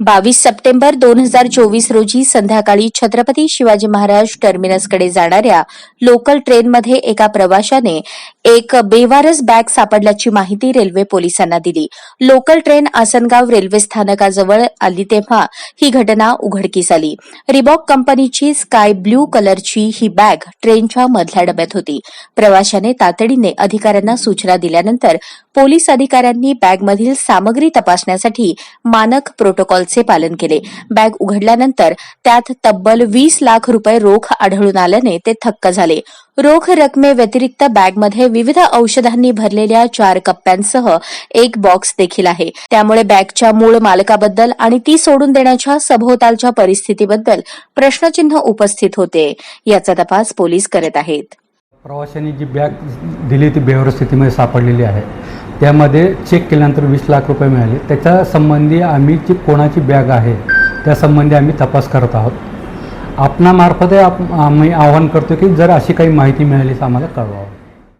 बावीस सप्टेंबर दोन हजार चोवीस रोजी संध्याकाळी छत्रपती शिवाजी महाराज टर्मिनसकडे जाणाऱ्या लोकल ट्रेनमध्ये एका प्रवाशाने एक बेवारस बॅग सापडल्याची माहिती रेल्वे पोलिसांना दिली. लोकल ट्रेन आसनगाव रेल्वे स्थानकाजवळ आली तेव्हा ही घटना उघडकीस आली. रिबॉक कंपनीची स्काय ब्ल्यू कलरची ही बॅग ट्रेनच्या मधल्या डब्यात होती. प्रवाशाने तातडीने अधिकाऱ्यांना सूचना दिल्यानंतर पोलीस अधिकाऱ्यांनी बॅगमधील सामग्री तपासण्यासाठी मानक प्रोटोकॉलचे पालन केले. बॅग उघडल्यानंतर त्यात तब्बल वीस लाख रुपये रोख आढळून आल्याने ते थक्क झाले. रोख रकमेव्यतिरिक्त बॅगमध्ये विविध औषधांनी भरलेल्या चार कप्प्यांसह एक बॉक्स देखील आहे. त्यामुळे बॅगच्या मूळ मालकाबद्दल आणि ती सोडून देण्याच्या सभोवतालच्या परिस्थितीबद्दल प्रश्नचिन्ह उपस्थित होते. याचा तपास पोलीस करत आहेत. प्रवाशांनी जी बॅग दिली ती बेवस्थितीमध्ये सापडलेली आहे. त्यामध्ये चेक केल्यानंतर वीस लाख रुपये मिळाले. त्याच्या संबंधी आम्ही जी कोणाची बॅग आहे त्या संबंधी आम्ही तपास करत आहोत. आपणामार्फत आप आम्ही आवाहन करतो की जर अशी काही माहिती मिळाली तर आम्हाला कळवावं.